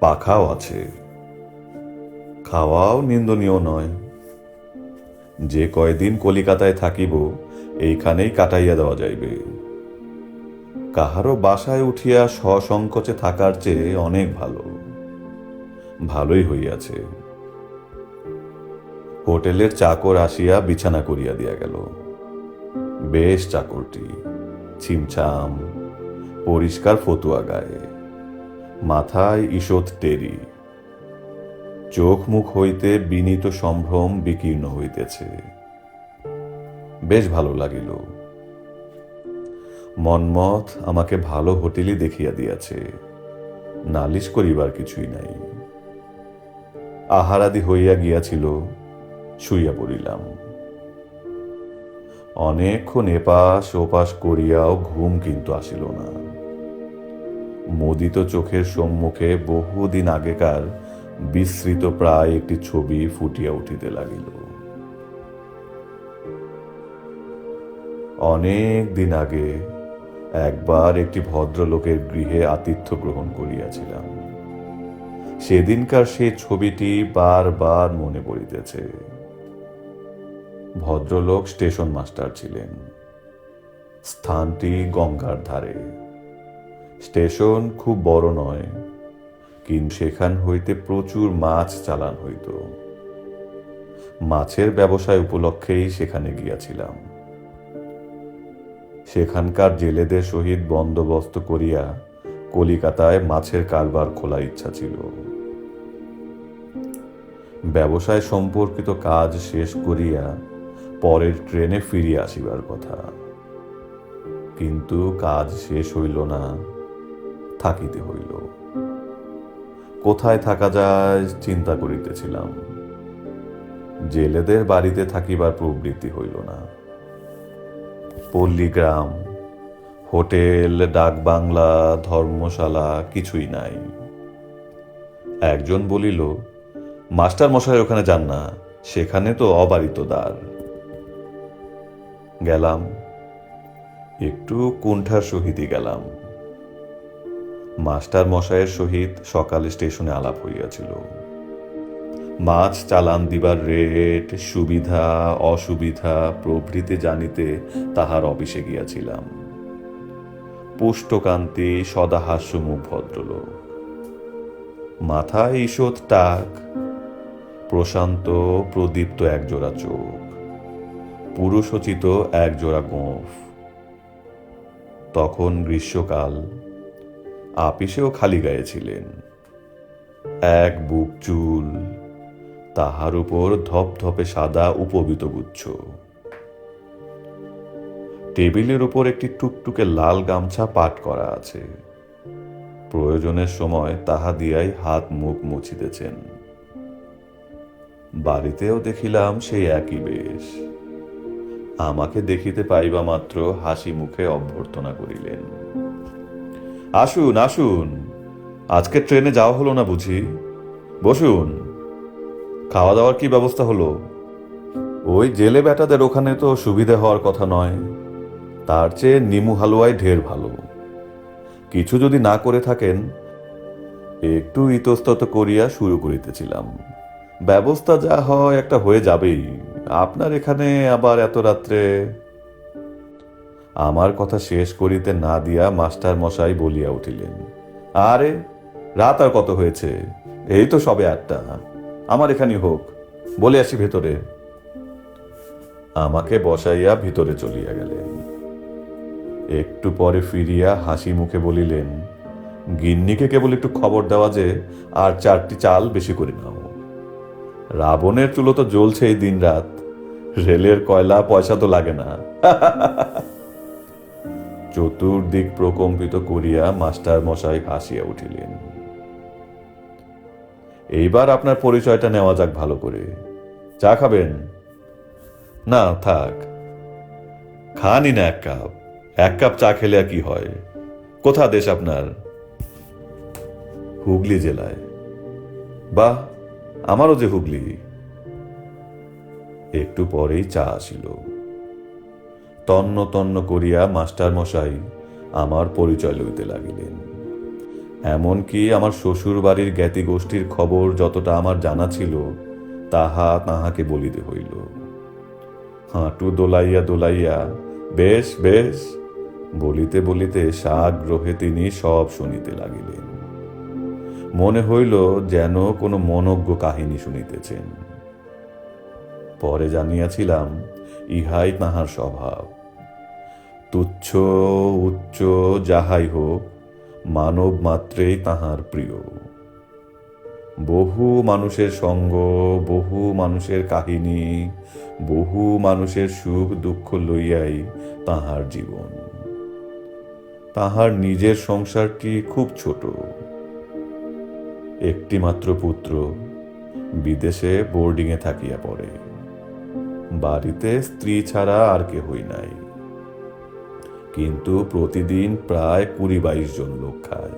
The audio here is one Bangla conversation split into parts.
পাখাও আছে। খাওয়াও নিন্দনীয় নয়। যে কয়দিন কলিকাতায় থাকিব, এইখানেই কাটাইয়া দেওয়া যাইবে। কাহারও বাসায় উঠিয়া সসংকোচে থাকার চেয়ে অনেক ভালো। ভালোই হইয়াছে। হোটেলের চাকর আসিয়া বিছানা করিয়া দিয়া গেল। বেশ চাকরটি, ছিমছাম, পরিষ্কার ফতুয়া গায়ে। মাথায় ঈষৎ টেরি চোখ মুখ হইতে বিনীত সম্ভ্রম বিকীর্ণ হইতেছে। বেশ ভালো লাগিল। মন্মথ আমাকে ভালো হোটেলই দেখিয়া দিয়াছে। নালিশ করিবার কিছুই নাই। আহারাদি হইয়া গিয়াছিল, শুইয়া পড়িলাম। অনেকক্ষণ এপাশ ওপাশ করিয়াও ঘুম কিন্তু আসিল না। মোদিত চোখের সম্মুখে বহুদিন আগেকার বিস্মৃত প্রায় একটি ছবি ফুটিয়া উঠিতে লাগিল। অনেক দিন আগে একবার একটি ভদ্রলোকের গৃহে আতিথ্য গ্রহণ করিয়াছিলাম। সেদিনকার সেই ছবিটি বারবার মনে পড়িতেছে। ভদ্রলোক স্টেশন মাস্টার ছিলেন। স্থানটি গঙ্গার ধারে। স্টেশন খুব বড় নয়, কিন্তু সেখান হইতে প্রচুর মাছ চালান হইত। মাছের ব্যবসায় উপলক্ষেই সেখানে গিয়াছিলাম। সেখানকার জেলেদের সহিত বন্দোবস্ত করিয়া কলিকাতায় মাছের কারবার খোলা ইচ্ছা ছিল। ব্যবসায় সম্পর্কিত কাজ শেষ করিয়া পরের ট্রেনে ফিরিয়া আসিবার কথা। কিন্তু কাজ শেষ হইল না। থাকিতে হইল। কোথায় থাকা যায় চিন্তা করিতেছিলাম। জেলেদের বাড়িতে থাকিবার প্রবৃত্তি হইল না। পল্লীগ্রাম, হোটেল, ডাকবাংলা, ধর্মশালা কিছুই নাই। একজন বলিল, মাস্টার মশাই ওখানে যান না, সেখানে তো অবারিত দ্বার। গেলাম। একটু কুণ্ঠার সহিতই গেলাম। মাস্টার মশাইয়ের সহিত সকালে স্টেশনে আলাপ হইয়াছিল। মাছ চালান দিবার রেট, সুবিধা, অসুবিধা প্রভৃতি জানিতে তাহার অফিসে গিয়াছিলাম। পুষ্টকান্তি সদা হাস্যমুখ ভদ্রলোক। মাথায় ঈষৎ টাক, প্রশান্ত, প্রদীপ্ত একজোড়া চোখ, পুরুষোচিত একজোড়া গোঁফ। তখন গ্রীষ্মকাল। আপিসেও খালি গায়ে ছিলেন। এক বুক চুল, তাহার উপর ধপধপে সাদা উপবিত গুচ্ছ। টেবিলের উপর একটি টুকটুকে লাল গামছা পাট করা আছে। প্রয়োজনের সময় তাহা দিয়াই হাত মুখ মুছিতেছেন। বাড়িতেও দেখিলাম সেই একই বেশ। আমাকে দেখিতে পাইবা মাত্র হাসি মুখে অভ্যর্থনা করিলেন। আসুন আসুন। আজকে ট্রেনে যাওয়া হলো না বুঝি? বসুন। খাওয়া দাওয়ার কি ব্যবস্থা হলো? ওই জেলে বেটাদের ওখানে তো সুবিধে হওয়ার কথা নয়। তার চেয়ে নিমু হালুয়ায় ঢের ভালো। কিছু যদি না করে থাকেন, একটু ইতস্তত করিয়া শুরু করিতেছিলাম। ব্যবস্থা যা হয় একটা হয়ে যাবেই। আপনার এখানে আবার এত রাত্রে আমার কথা শেষ করিতে না দিয়া মাস্টার মশাই বলিয়া উঠিলেন, আরে, রাত আর কত হয়েছে? এই তো সবে আটটা। আমার এখানে হোক, বলে আসি ভেতরে। আমাকে বসাইয়া ভিতরে চলিয়া গেলেন। একটু পরে ফিরিয়া হাসি মুখে বলিলেন, গিন্নিকে কেবল একটু খবর দেওয়া যে, আর চারটি চাল বেশি করে নাও। রাবণের চুলো তো জ্বলছে এই দিন রাত রেলের কয়লা পয়সা তো লাগে না। চতুর্দিক প্রকম্পিত করিয়া মাস্টার মশাই হাসিয়া উঠিলেন। এইবার আপনার পরিচয়টা নেওয়া যাক ভালো করে। চা খাবেন? না, থাক। খানই না এক কাপ। এক কাপ চা খেলে আর কি হয়? কোথা দেশ আপনার? হুগলি জেলায়। বাহ, আমারও যে হুগলি। একটু পরেই চা আসিল। তন্ন তন্ন করিয়া মাস্টার মশাই আমার পরিচয় লইতে লাগিলেন। এমনকি আমার শ্বশুর বাড়ির জ্ঞাতি গোষ্ঠীর খবর যতটা আমার জানা ছিল, তাহা তাহাকে বলিতে হইল। হাঁটু দোলাইয়া দোলাইয়া, বেশ বেশ, বলিতে বলিতে সাগ্রহে তিনি সব শুনিতে লাগিলেন। মনে হইল যেন কোনো মনজ্ঞ কাহিনী শুনিতেছেন। পরে জানিয়াছিলাম, ইহাই তাহার স্বভাব। তুচ্ছ উচ্চ যাহাই হোক, মানব মাত্রেই তাহার প্রিয়। বহু মানুষের সঙ্গ, বহু মানুষের কাহিনী, বহু মানুষের সুখ দুঃখ লইয়াই তাহার জীবন। তাহার নিজের সংসারটি খুব ছোট। একটি মাত্র পুত্র বিদেশে বোর্ডিংয়ে থাকিয়া পড়ে। বাড়িতে স্ত্রী ছাড়া আর কেহই নাই। কিন্তু প্রতিদিন প্রায় কুড়ি বাইশ জন লোক খায়।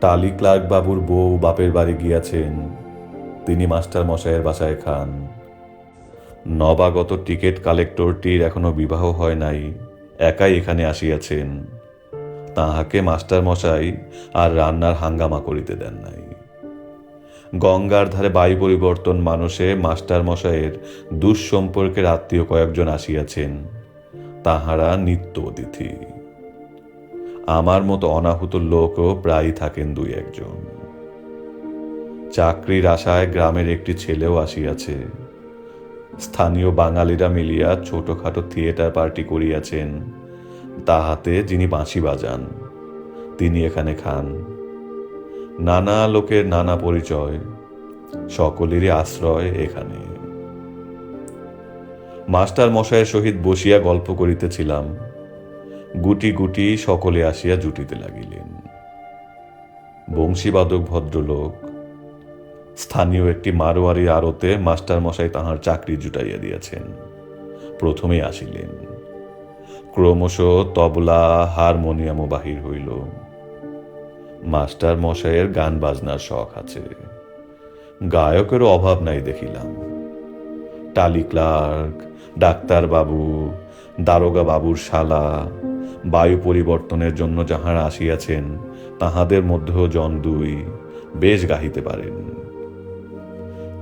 টালি ক্লার্ক বাবুর বউ বাপের বাড়ি গিয়াছেন। তিনি মাস্টার মশাইয়ের বাসায় খান। নবাগত টিকিট কালেক্টরটির এখনও বিবাহ হয় নাই, একাই এখানে আসিয়াছেন। তাহাকে মাস্টার মশাই আর রান্নার হাঙ্গামা করিতে দেন নাই। গঙ্গার ধারে বায়ু পরিবর্তন মানুষে মাস্টার মশাইয়ের দুঃসম্পর্কের আত্মীয় কয়েকজন আসিয়াছেন। তাহারা নিত্য অতিথি। আমার মতো অনাহুত লোকও প্রায়ই থাকেন দুই একজন। চাকরির আশায় গ্রামের একটি ছেলেও আসিয়াছে। স্থানীয় বাঙালিরা মিলিয়া ছোটখাটো থিয়েটার পার্টি করিয়াছেন। তাহাতে যিনি বাঁশি বাজান, তিনি এখানে খান। নানা লোকের নানা পরিচয়, সকলেরই আশ্রয় এখানে। মাস্টার মশাইয়ের সহিত বসিয়া গল্প করিতেছিলাম। গুটি গুটি সকলে আসিয়া জুটিতে লাগিলেন। বংশীবাদক ভদ্রলোক, স্থানীয় একটি মারোয়ারি আড়তে মাস্টার মশাই তাহার চাকরি জুটাইয়া দিয়াছেন। প্রথমেই আসিলেন। ক্রমশ তবলা, হারমোনিয়ামও বাহির হইল। মাস্টার মশাইয়ের গান বাজনার শখ আছে। গায়কেরও অভাব নাই দেখিলাম। টালি ক্লার্ক, ডাক্তার বাবু, দারোগা বাবুর শালা, বায়ু পরিবর্তনের জন্য যাহারা আসিয়াছেন, তাহাদের মধ্যেও জন দুই বেশ গাহিতে পারেন।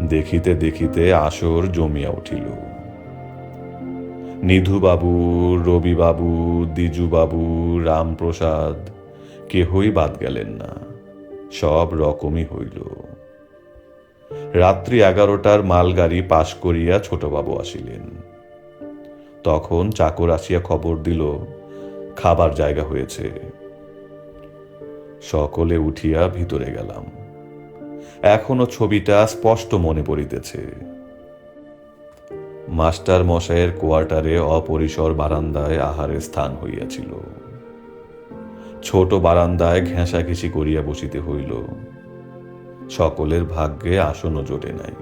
দেখিতে দেখিতে আসর জমিয়া উঠিল। নিধুবাবু রবিবাবু দ্বিজুবাবু রামপ্রসাদ, কেহই বাদ গেলেন না। সব রকমই হইল। রাত্রি এগারোটার মালগাড়ি পাশ করিয়া ছোটবাবু আসিলেন। তখন চাকর আসিয়া খবর দিল, খাবার জায়গা হয়েছে। সকলে উঠিয়া ভিতরে গেলাম। এখনও ছবিটা স্পষ্ট মনে পড়িতেছে। মাস্টার মশাইয়ের কোয়ার্টারে অপরিসর বারান্দায় আহারের স্থান হইয়াছিল। ছোট বারান্দায় ঘেঁষাঘেঁষি করিয়া বসিতে হইল। সকলের ভাগ্যে আসনও জোটে নাই।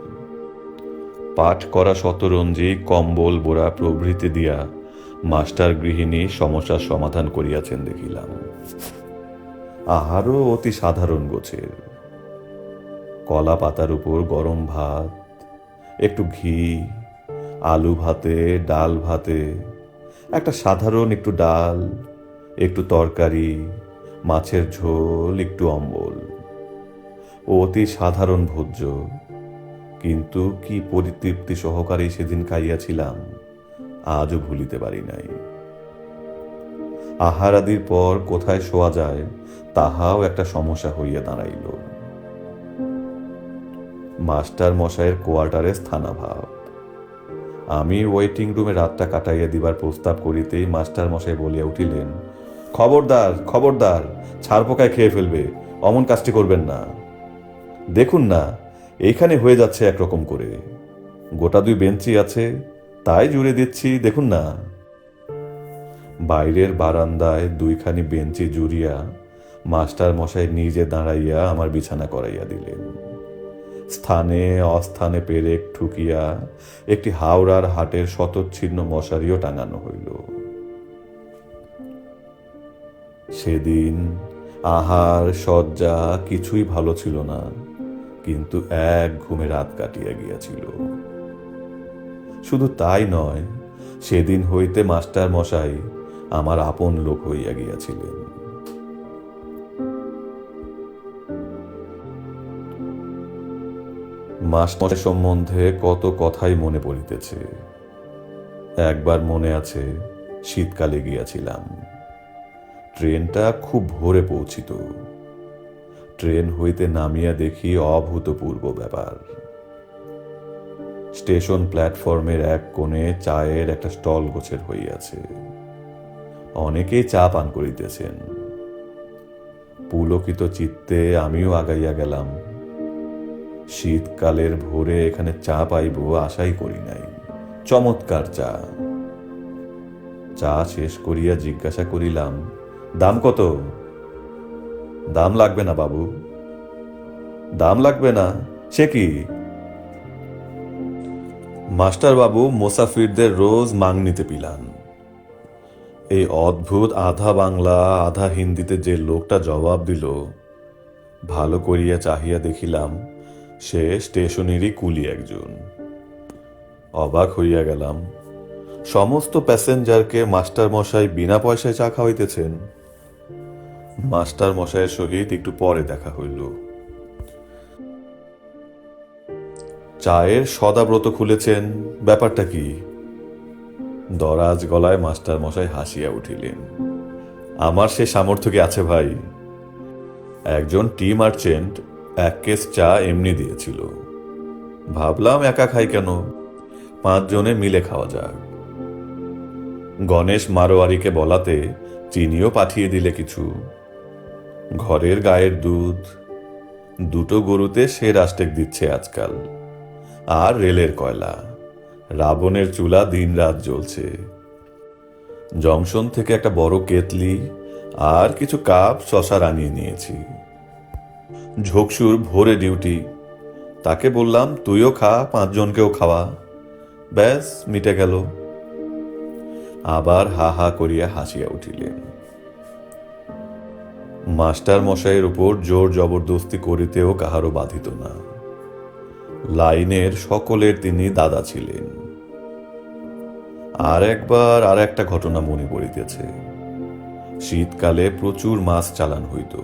পাঠ করা শতরঞ্জি, কম্বল বোড়া প্রভৃতি দিয়া মাস্টার গৃহিণী সমস্যার সমাধান করিয়াছেন দেখিলাম। আহারও অতি সাধারণ গোছের। কলা পাতার উপর গরম ভাত, একটু ঘি, আলু ভাতে, ডাল ভাতে, একটা সাধারণ একটু ডাল, একটু তরকারি, মাছের ঝোল, একটু অম্বল। অতি সাধারণ ভোজ্য। কিন্তু কি পরিতৃপ্তি সহকারে সেদিন খাইয়াছিলাম, আজও ভুলিতে পারি নাই। আহারাদির পর কোথায় শোয়া যায়, তাহাও একটা সমস্যা হইয়া দাঁড়াইল। মাস্টার মশাইয়ের কোয়ার্টারে স্থানাভাব। আমি ওয়েটিং রুমে রাতটা কাটাইয়া দিবার প্রস্তাব করিতেই মাস্টার মশাই বলিয়া উঠিলেন, খবরদার খবরদার ছাড় পোকায় খেয়ে ফেলবে, অমন কাজটি করবেন না। দেখুন না, এইখানে হয়ে যাচ্ছে একরকম করে। গোটা দুই বেঞ্চি আছে, তাই জুড়ে দিচ্ছি, দেখুন না। বাইরের বারান্দায় দুইখানি বেঞ্চি জুড়িয়া মাস্টার মশাই নিজে দাঁড়াইয়া আমার বিছানা করাইয়া দিলেন। স্থানে অস্থানে পেরেক ঠুকিয়া একটি হাওড়ার হাটের শতচ্ছিন্ন মশারিও টাঙানো হইল। সেদিন আহার সজ্জা কিছুই ভালো ছিল না। কিন্তু এক ঘুমে রাত কাটিয়া গিয়াছিল। শুধু তাই নয়, সেদিন হইতে মাস্টার মশাই আমার আপন লোক হইয়া গিয়াছিলেন। মাস্টার সম্বন্ধে কত কথাই মনে পড়িতেছে। একবার মনে আছে, শীতকালে গিয়াছিলাম। ট্রেনটা খুব ভোরে পৌঁছিত। ট্রেন হইতে নামিয়া দেখি অভূতপূর্ব ব্যাপার। স্টেশন প্ল্যাটফর্মের এক কোণে চায়ের একটা স্টল গোছের হইয়াছে। অনেকেই চা পান করিতেছেন। পুলকিত চিত্তে আমিও আগাইয়া গেলাম। শীতকালের ভোরে এখানে চা পাইব আশাই করি নাই। চমৎকার চা। চা শেষ করিয়া জিজ্ঞাসা করিলাম, দাম কত? দাম লাগবে না বাবু। দাম লাগবে না? সে কি? মাস্টার বাবু মোসাফিরদের রোজ মাংনিতে পিলান। এই অদ্ভুত আধা বাংলা, আধা হিন্দিতে যে লোকটা জবাব দিল, ভালো করিয়া চাহিয়া দেখিলাম সে স্টেশনেরই কুলি একজন। অবাক হইয়া গেলাম। সমস্ত প্যাসেঞ্জারকে মাস্টার মশাই বিনা পয়সায় চা খাওয়াইতেছেন। মাস্টার মশাইয়ের সহিত একটু পরে দেখা হইল। চায়ের সদাব্রত খুলেছেন, ব্যাপারটা কি? দরাজ গলায় মাস্টার মশাই হাসিয়া উঠিলেন। আমার সে সামর্থ্য কি আছে ভাই? একজন টি মার্চেন্ট এক কেস চা এমনি দিয়েছিল। ভাবলাম একা খাই কেন? পাঁচজনে মিলে খাওয়া যাক। গণেশ মারোয়ারিকে বলাতে চিনিও পাঠিয়ে দিলে কিছু। ঘরের গায়ের দুধ। দুটো গরুতে সে রাস্টেক দিচ্ছে আজকাল। আর রেলের কয়লা। রাবণের চুলা দিনরাত জ্বলছে। জংশন থেকে একটা বড় কেতলি আর কিছু কাপ শশা রানিয়ে নিয়েছি। ঝোকসুর ভোরে ডিউটি। তাকে বললাম, তুইও খা, পাঁচজনকেও খাওয়া। ব্যাস, মিটে গেল। আবার হা হা করিয়া হাসিয়া উঠিলেন। মাস্টার মশাইয়ের উপর জোর জবরদস্তি করিতেও কাহারও বাধিত না। লাইনের সকলের তিনি দাদা ছিলেন। আর একবার আর একটা ঘটনা মনে পড়িতেছে। শীতকালে প্রচুর মাছ চালান হইত।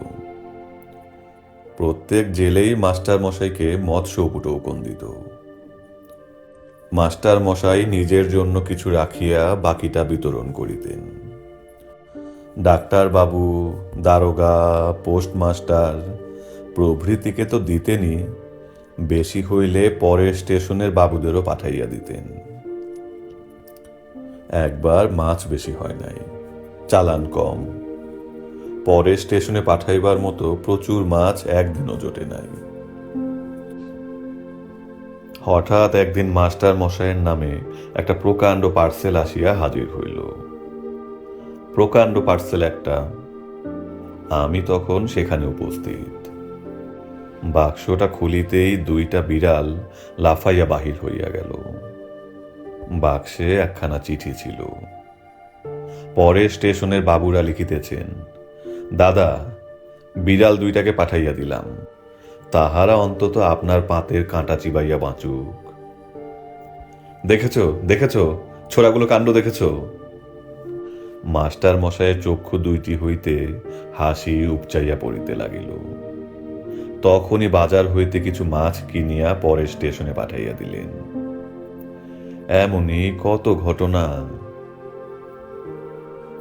প্রত্যেক জেলেই মাস্টার মশাইকে মৎস্য উপটৌকন দিত। মাস্টার মশাই নিজের জন্য কিছু রাখিয়া বাকিটা বিতরণ করিতেন। ডাক্তার বাবু দারোগা, পোস্টমাস্টার, প্রভৃতিকে তো দিতেনই। বেশি হইলে পরের স্টেশনের বাবুদেরও পাঠাইয়া দিতেন। একবার মাছ বেশি হয় নাই, চালান কম। পরের স্টেশনে পাঠাইবার মতো প্রচুর মাছ একদিনও জোটে নাই। হঠাৎ একদিন মাস্টার মশাইয়ের নামে একটা প্রকাণ্ড পার্সেল আসিয়া হাজির হইল। প্রকাণ্ড পার্সেল একটা। আমি তখন সেখানে উপস্থিত। বাক্সটা খুলিতেই দুইটা বিড়াল লাফাইয়া বাহির হইয়া গেল। বাক্সে একখানা চিঠি ছিল। পরে স্টেশনের বাবুরা লিখিতেছেন, দাদা, বিড়াল দুইটাকে পাঠাইয়া দিলাম। তাহারা অন্তত আপনার পাতের কাঁটা চিবাইয়া বাঁচুক। দেখেছ দেখেছ, ছোড়াগুলো কাণ্ড দেখেছ? মাস্টার মশাইয়ের চক্ষু দুইটি হইতে হাসি উপচাইয়া পড়িতে লাগিল। তখনই বাজার হইতে কিছু মাছ কিনিয়া পরে স্টেশনে পাঠাইয়া দিলেন। এমনই কত ঘটনা?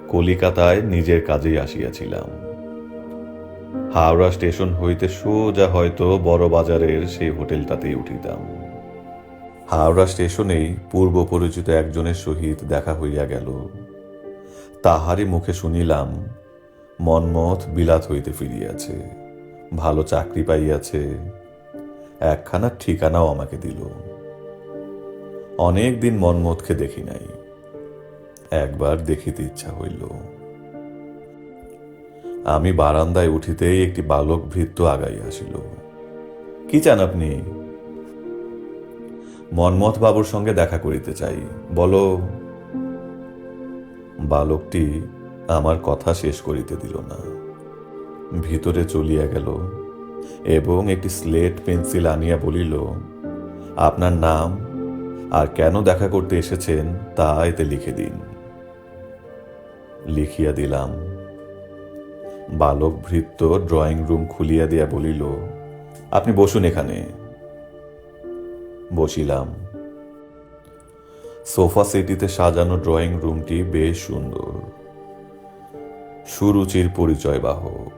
কলিকাতায় নিজের কাজেই আসিয়াছিলাম। হাওড়া স্টেশন হইতে সোজা হয়তো বড় বাজারের সেই হোটেলটাতেই উঠিতাম। হাওড়া স্টেশনেই পূর্ব পরিচিত একজনের সহিত দেখা হইয়া গেল। তাহারই মুখে শুনিলাম মন্মথ বিলাত হইতে ফিরিয়াছে, ভালো চাকরি পাইয়াছে, একখানা ঠিকানাও আমাকে দিল। অনেক দিন মন্মথকে দেখি নাই, একবার দেখিতে ইচ্ছা হইল। আমি বারান্দায় উঠিতেই একটি বালক ভৃত্য আগাই আসিল। কি চান আপনি? মনমথ বাবুর সঙ্গে দেখা করিতে চাই, বলো। বালকটি আমার কথা শেষ করিতে দিল না। ভিতরে চলিয়া গেল এবং একটি স্লেট পেন্সিল আনিয়া বলিল, আপনার নাম আর কেন দেখা করতে এসেছেন তা এতে লিখে দিন। লিখিয়া দিলাম। বালক ভৃত্য ড্রয়িং রুম খুলিয়া দিয়া বলিল, আপনি বসুন এখানে। বসিলাম। সোফা সেটিতে সাজানো ড্রয়িং রুমটি বেশ সুন্দর। সুরুচির পরিচয় বাহক।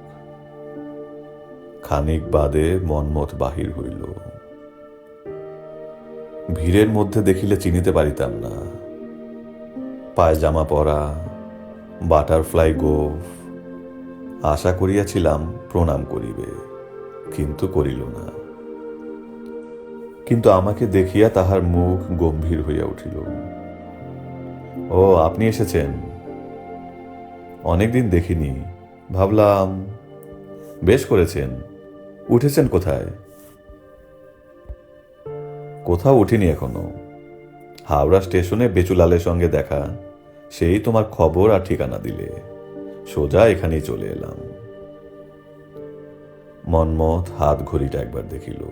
খানিক বাদে মনমত বাহির হইল। ভিড়ের মধ্যে দেখিলে চিনিতে পারিতাম না। পায়জামা পরা, বাটারফ্লাই গোফ। আশা করিয়াছিলাম প্রণাম করিবে, কিন্তু করিল না। কিন্তু আমাকে দেখিয়া তাহার মুখ গম্ভীর হইয়া উঠিল। ও, আপনি এসেছেন? অনেকদিন দেখিনি। ভাবলাম, বেশ করেছেন। উঠেছেন কোথায়? কোথাও উঠিনি এখনও। হাওড়া স্টেশনে বেচুলালের সঙ্গে দেখা, সেই তোমার খবর আর ঠিকানা দিলে। সোজা এখানেই চলে এলাম। মনমথ হাত ঘড়িটা একবার দেখিল।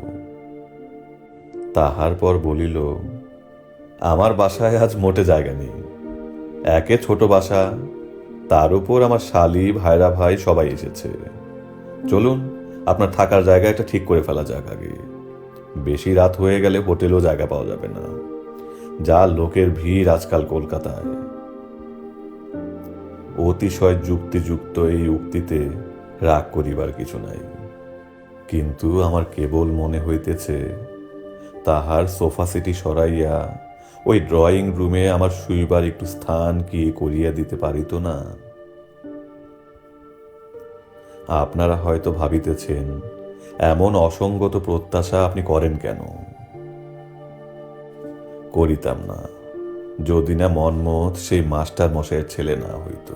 তাহার পর বলিল, আমার বাসায় আজ মোটে জায়গা নেই। একে ছোট বাসা, তার উপর আমার শালি, ভাইরা ভাই সবাই এসেছে। চলুন, আপনার থাকার জায়গা একটা ঠিক করে ফেলা যাক আগে। বেশি রাত হয়ে গেলে হোটেলও জায়গা পাওয়া যাবে না। যা লোকের ভিড় আজকাল কলকাতায়। অতিশয় যুক্তিযুক্ত এই উক্তিতে রাগ করিবার কিছু নাই। কিন্তু আমার কেবল মনে হইতেছে তাহার সোফা সেটি সরাইয়া, ওই ড্রয়িং রুমে আমার শুইবার একটু স্থান কি করিয়া দিতে পারিত না? আপনারা হয়তো ভাবিতেছেন, এমন অসঙ্গত প্রত্যাশা আপনি করেন কেন? করিতাম না, যদি না মনমত সেই মাস্টার মশাইয়ের ছেলে না হইতো।